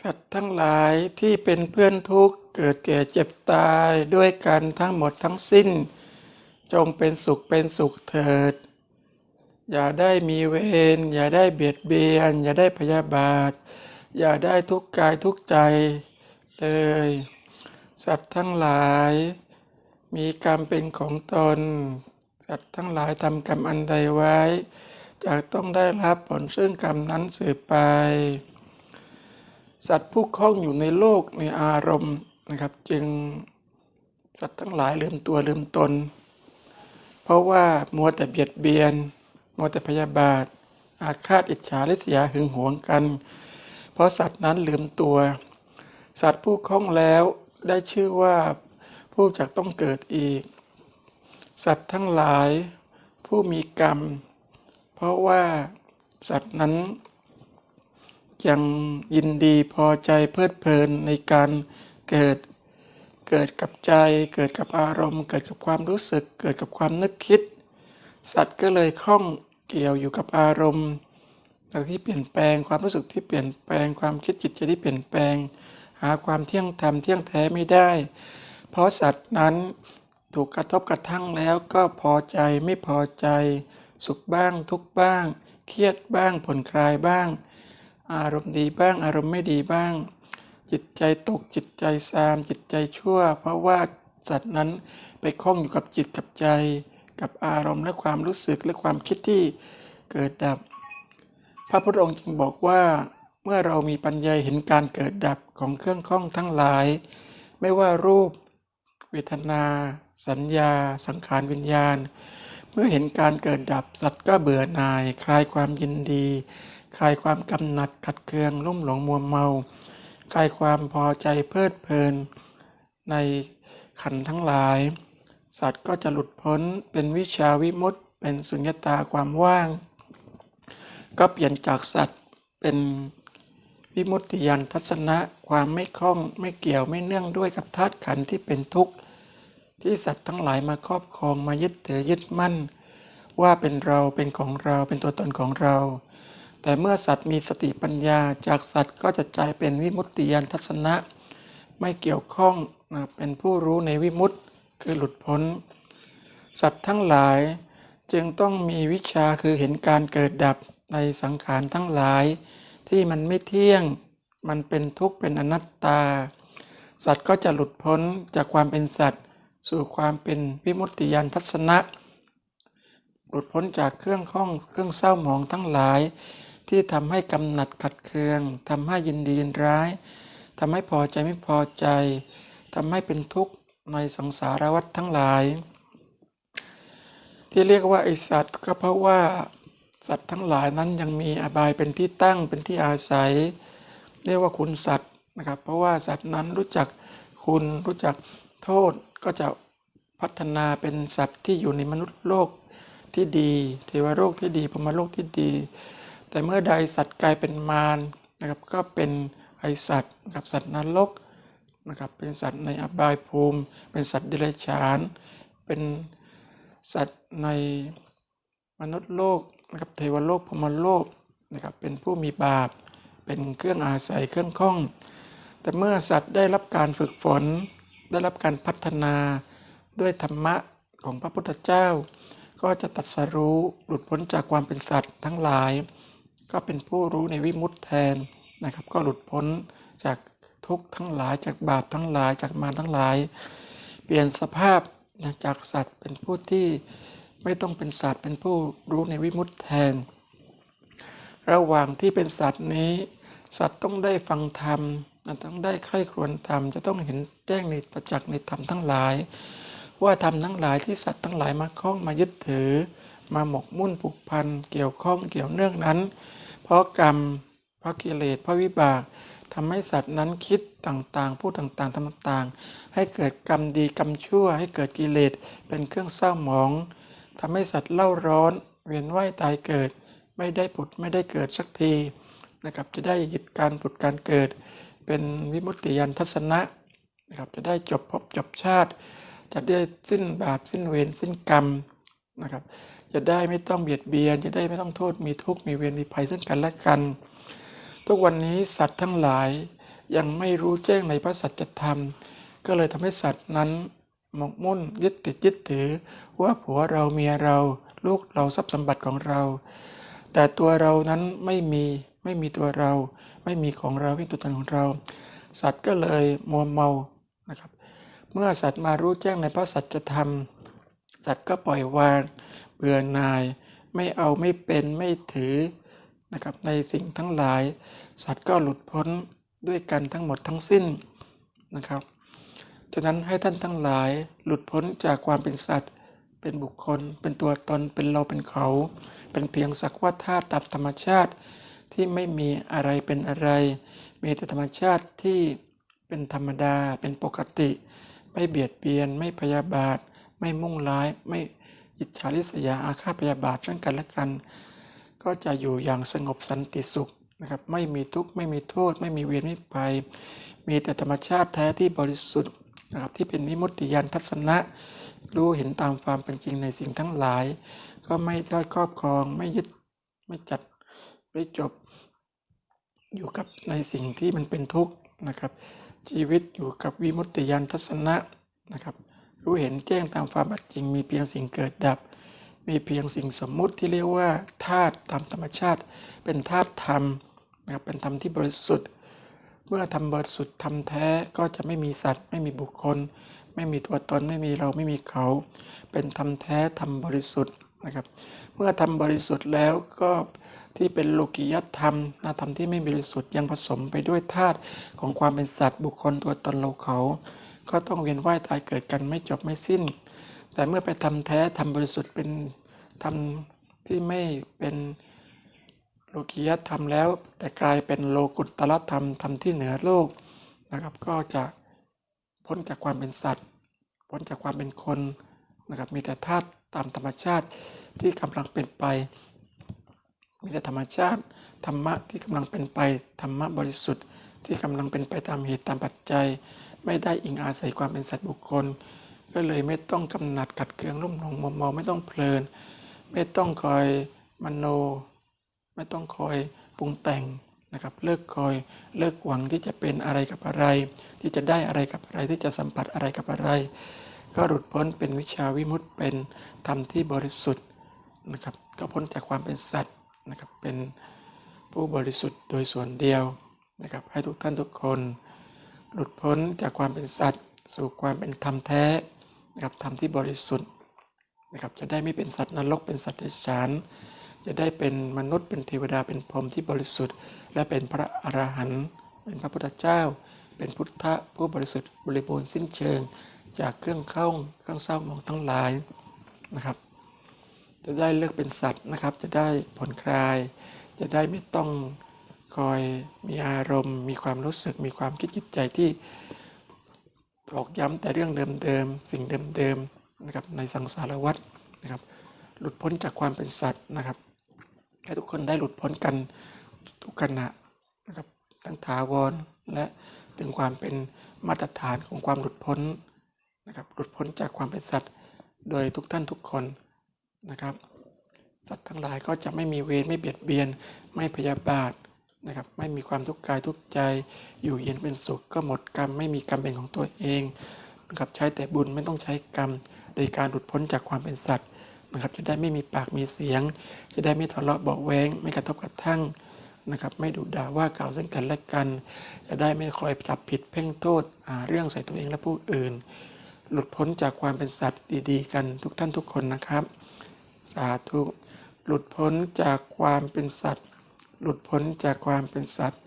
สัตว์ทั้งหลายที่เป็นเพื่อนทุกข์เกิดแก่เจ็บตายด้วยกันทั้งหมดทั้งสิ้น จงเป็นสุขเป็นสุขเถิด อย่าได้มีเวรอย่าได้เบียดเบียน อย่าได้พยาบาท อย่าได้ทุกข์กายทุกข์ใจเลยสัตว์ทั้งหลาย มีกรรมเป็นของตน สัตว์ทั้งหลายทำกรรมอันใดไว้จะต้องได้รับผลซึ่งกรรมนั้นสืบไป สัตว์ผู้คล้องอยู่ในโลกในอารมณ์นะครับ จึงสัตว์ทั้งหลายลืมตัวลืมตน เพราะว่ามัวแต่เบียดเบียน มัวแต่พยาบาท อาฆาตอิจฉาริษยาหึงหวงกัน เพราะสัตว์นั้นลืมตัว สัตว์ผู้คล้องแล้วได้ชื่อว่าผู้จักต้องเกิดอีก สัตว์ทั้งหลายผู้มีกรรม เพราะว่าสัตว์นั้น ยังยินดีพอใจเพลิดเพลินในการเกิด เกิดกับใจ เกิดกับอารมณ์ เกิดกับความรู้สึก เกิดกับความนึกคิด สัตว์ก็เลยคล้องเกี่ยวอยู่กับอารมณ์ต่างที่เปลี่ยนแปลงความรู้สึกที่เปลี่ยนแปลงความคิดจิตใจที่เปลี่ยนแปลง หาความเที่ยงธรรมเที่ยงแท้ไม่ได้ เพราะสัตว์นั้นถูกกระทบกระทั่งแล้วก็พอใจไม่พอใจ สุขบ้างทุกบ้าง เครียดบ้างผ่อนคลายบ้าง อารมณ์ดีบ้าง อารมณ์ไม่ดีบ้าง จิตใจตกจิตใจซาม จิตใจชั่ว เพราะว่าสัตว์นั้นไปคล้องอยู่กับจิตกับใจ กับอารมณ์และความรู้สึกและความคิดที่เกิดดับ พระพุทธองค์จึงบอกว่า เมื่อเรามีปัญญาเห็นการเกิดดับของเครื่องข้องทั้งหลาย ไม่ว่ารูป เวทนา สัญญา สังขารวิญญาณ เมื่อเห็นการเกิดดับสัตว์ก็เบื่อหน่าย คลายความยินดี คลายความกำหนัดขัดเคืองลุ่มหลงมัวเมาคลายความพอใจเพลิดเพลิน ในขันทั้งหลาย สัตว์ก็จะหลุดพ้นเป็นวิชาวิมุตติเป็นสุญญตาความว่าง ก็เปลี่ยนจากสัตว์เป็นวิมุตติยานทัศนะความไม่คล้องไม่เกี่ยวไม่เนื่องด้วยกับธาตุขันธ์ที่เป็นทุกข์ ที่สัตว์ทั้งหลายมาครอบครองมายึดถือยึดมั่น ว่าเป็นเราเป็นของเราเป็นตัวตนของเรา แต่เมื่อสัตว์มีสติปัญญาจากสัตว์ก็จะกลายเป็นวิมุตติยานทัศนะ ไม่เกี่ยวข้องเป็นผู้รู้ในวิมุตติคือหลุดพ้น สัตว์ทั้งหลายจึงต้องมีวิชาคือเห็นการเกิดดับในสังขารทั้งหลาย ที่มันไม่เที่ยงมันเป็นทุกข์เป็นอนัตตา สัตว์ก็จะหลุดพ้นจากความเป็นสัตว์ สู่ความเป็นวิมุตติยานทัศนะ หลุดพ้นจากเครื่องข้องเครื่องเศร้าหมองทั้งหลาย ที่ทำให้กำหนัดขัดเคืองทำให้ยินดียินร้ายทำให้พอใจไม่พอใจทำให้เป็นทุกข์ในสังสารวัฏทั้งหลาย ที่เรียกว่าไอสัตว์ก็เพราะว่าสัตว์ทั้งหลายนั้นยังมีอบายเป็นที่ตั้งเป็นที่อาศัย เรียกว่าคุณสัตว์นะครับ เพราะว่าสัตว์นั้นรู้จักคุณรู้จักโทษก็จะพัฒนาเป็นสัตว์ที่อยู่ในมนุษย์โลกที่ดี เทวโลกที่ดีพรมโลกที่ดี แต่เมื่อใดสัตว์กลายเป็นมารนะครับก็เป็นไอสัตว์กับสัตว์นรกนะครับเป็นสัตว์ในอบายภูมิ เป็นสัตว์เดรัจฉาน เป็นสัตว์ในมนุษย์โลกนะครับเทวโลกพรมโลกนะครับเป็นผู้มีบาป เป็นเครื่องอาศัยเครื่องข้อง แต่เมื่อสัตว์ได้รับการฝึกฝน ได้รับการพัฒนาด้วยธรรมะของพระพุทธเจ้า ก็จะตัดสรู้หลุดพ้นจากความเป็นสัตว์ทั้งหลาย ก็เป็นผู้รู้ในวิมุตติแทนนะครับ ก็หลุดพ้นจากทุกข์ทั้งหลายจากบาปทั้งหลายจากมารทั้งหลาย เปลี่ยนสภาพนะจากสัตว์เป็นผู้ที่ไม่ต้องเป็นสัตว์เป็นผู้รู้ในวิมุตติแทน ระหว่างที่เป็นสัตว์นี้ สัตว์ต้องได้ฟังธรรมต้องได้ใคร่ครวญธรรมจะต้องเห็นแจ้งในประจักษ์ในธรรมทั้งหลาย ว่าธรรมทั้งหลายที่สัตว์ทั้งหลายมาคล้องมายึดถือ มาหมกมุ่นผูกพันเกี่ยวข้องเกี่ยวเนื่องนั้น เพราะกรรมเพราะกิเลสเพราะวิบากทำให้สัตว์นั้นคิดต่างๆ พูดต่างๆทำต่างๆ ให้เกิดกรรมดีกรรมชั่ว ให้เกิดกิเลสเป็นเครื่องเศร้าหมองทำให้สัตว์เล่าร้อน เวียนว่ายตายเกิด ไม่ได้ผุดไม่ได้เกิดสักทีนะครับจะได้ยึดการผุดการเกิด เป็นวิมุตติยานทัศนะนะครับจะได้จบภพจบชาติ จะได้สิ้นบาปสิ้นเวรสิ้นกรรมนะครับ จะได้ไม่ต้องเบียดเบียน จะได้ไม่ต้องโทษมีทุกข์มีเวรมีภัยซึ่งกันและกัน ทุกวันนี้สัตว์ทั้งหลายยังไม่รู้แจ้งในพระสัจธรรม ก็เลยทำให้สัตว์นั้นหมกมุ่นยึดติดยึดถือ ว่าผัวเราเมียเราลูกเราทรัพย์สมบัติของเรา แต่ตัวเรานั้นไม่มีไม่มีตัวเรา ไม่มีของเราไม่มีตัวตนของเรา สัตว์ก็เลยมัวเมานะครับ เมื่อสัตว์มารู้แจ้งในพระสัจธรรม สัตว์ก็ปล่อยวางเบื่อหน่าย ไม่เอาไม่เป็นไม่ถือนะครับในสิ่งทั้งหลาย สัตว์ก็หลุดพ้นด้วยกันทั้งหมดทั้งสิ้นนะครับฉะนั้นให้ท่านทั้งหลายหลุดพ้นจากความเป็นสัตว์ เป็นบุคคล เป็นตัวตนเป็นเราเป็นเขา เป็นเพียงสักว่าธาตุตามธรรมชาติ ที่ไม่มีอะไรเป็นอะไร มีแต่ธรรมชาติที่เป็นธรรมดาเป็นปกติ ไม่เบียดเบียนไม่พยาบาท ไม่มุ่งร้ายไม่ อิจฉาริษยาอาฆาตพยาบาทซึ่งกันและกัน ก็จะอยู่อย่างสงบสันติสุขนะครับไม่มีทุกข์ไม่มีโทษ ไม่มีเวรไม่ภัย มีแต่ธรรมชาติแท้ที่บริสุทธิ์นะครับที่เป็นวิมุตติยานทัศนะ รู้เห็นตามความเป็นจริงในสิ่งทั้งหลาย ก็ไม่ได้ครอบครองไม่ยึดไม่จัดไม่จบ อยู่กับในสิ่งที่มันเป็นทุกข์นะครับ ชีวิตอยู่กับวิมุตติยานทัศนะนะครับ รู้เห็นแจ้งตามความเป็นจริง มีเพียงสิ่งเกิดดับ มีเพียงสิ่งสมมุติที่เรียกว่าธาตุตามธรรมชาติ เป็นธาตุธรรมนะครับเป็นธรรมที่บริสุทธิ์ เมื่อทำบริสุทธิ์ทำแท้ก็จะไม่มีสัตว์ ไม่มีบุคคล ไม่มีตัวตนไม่มีเราไม่มีเขา เป็นธรรมแท้ธรรมบริสุทธิ์นะครับเมื่อทำบริสุทธิ์แล้วก็ที่เป็นโลกิยธรรมนาธรรมที่ไม่บริสุทธิ์ยังผสมไปด้วยธาตุของความเป็นสัตว์บุคคลตัวตนเราเขา ก็ต้องเวียนว่ายตายเกิดกันไม่จบไม่สิ้น แต่เมื่อไปทำแท้ทำบริสุทธิ์เป็นทำที่ไม่เป็นโลกิยธรรมแล้ว แต่กลายเป็นโลกุตตรธรรมธรรมที่เหนือโลกนะครับ ก็จะพ้นจากความเป็นสัตว์ พ้นจากความเป็นคนนะครับ มีแต่ธาตุตามธรรมชาติที่กำลังเป็นไป มีแต่ธรรมชาติธรรมะที่กำลังเป็นไปธรรมะบริสุทธิ์ที่กำลังเป็นไปตามเหตุตามปัจจัย ไม่ได้อิงอาศัยความเป็นสัตว์บุคคล ก็เลยไม่ต้องกำหนัดขัดเคืองรุ่มหลงมัวเมาไม่ต้องเพลิน ไม่ต้องคอยมโน ไม่ต้องคอยปรุงแต่งนะครับเลิกคอยเลิกหวังที่จะเป็นอะไรกับอะไร ที่จะได้อะไรกับอะไรที่จะสัมผัสอะไรกับอะไร ก็หลุดพ้นเป็นวิชาวิมุตติเป็นธรรมที่บริสุทธิ์นะครับก็พ้นจากความเป็นสัตว์นะครับเป็นผู้บริสุทธิ์โดยส่วนเดียวนะครับให้ทุกท่านทุกคน หลุดพ้นจากความเป็นสัตว์ สู่ความเป็นธรรมแท้นะครับธรรมที่บริสุทธิ์นะครับจะได้ไม่เป็นสัตว์นรกเป็นสัตว์เดรัจฉานจะได้เป็นมนุษย์เป็นเทวดาเป็นพรหมที่บริสุทธิ์ และเป็นพระอรหันต์เป็นพระพุทธเจ้า เป็นพุทธะผู้บริสุทธิ์บริบูรณ์สิ้นเชิง จากเครื่องเข้าเครื่องเศร้ามองทั้งหลายนะครับ จะได้เลือกเป็นสัตว์นะครับ จะได้ผ่อนคลาย จะได้ไม่ต้อง คอยมีอารมณ์ มีความรู้สึกมีความคิดจิตใจที่ตอกย้ำแต่เรื่องเดิมๆสิ่งเดิมๆนะครับในสังสารวัฏนะครับ หลุดพ้นจากความเป็นสัตว์นะครับให้ทุกคนได้หลุดพ้นกันทุกขณะนะครับทั้งถาวรและถึงความเป็นมาตรฐานของความหลุดพ้นนะครับหลุดพ้นจากความเป็นสัตว์ โดยทุกท่านทุกคนนะครับ สัตว์ทั้งหลายก็จะไม่มีเวรไม่เบียดเบียน ไม่พยาบาท นะครับ ไม่มีความทุกข์กายทุกข์ใจ อยู่เย็นเป็นสุขก็หมดกรรม ไม่มีกรรมเป็นของตัวเองนะครับ ใช้แต่บุญไม่ต้องใช้กรรม โดยการหลุดพ้นจากความเป็นสัตว์นะครับ จะได้ไม่มีปากมีเสียง จะได้ไม่ทะเลาะเบาแวงไม่กระทบกระทั่งนะครับ ไม่ดุด่าว่ากล่าวซึ่งกันและกัน จะได้ไม่คอยจับผิดเพ่งโทษหาเรื่องใส่ตัวเองและผู้อื่น หลุดพ้นจากความเป็นสัตว์ดีๆ กันทุกท่านทุกคนนะครับ สาธุ หลุดพ้นจากความเป็นสัตว์ หลุดพ้นจากความเป็นสัตว์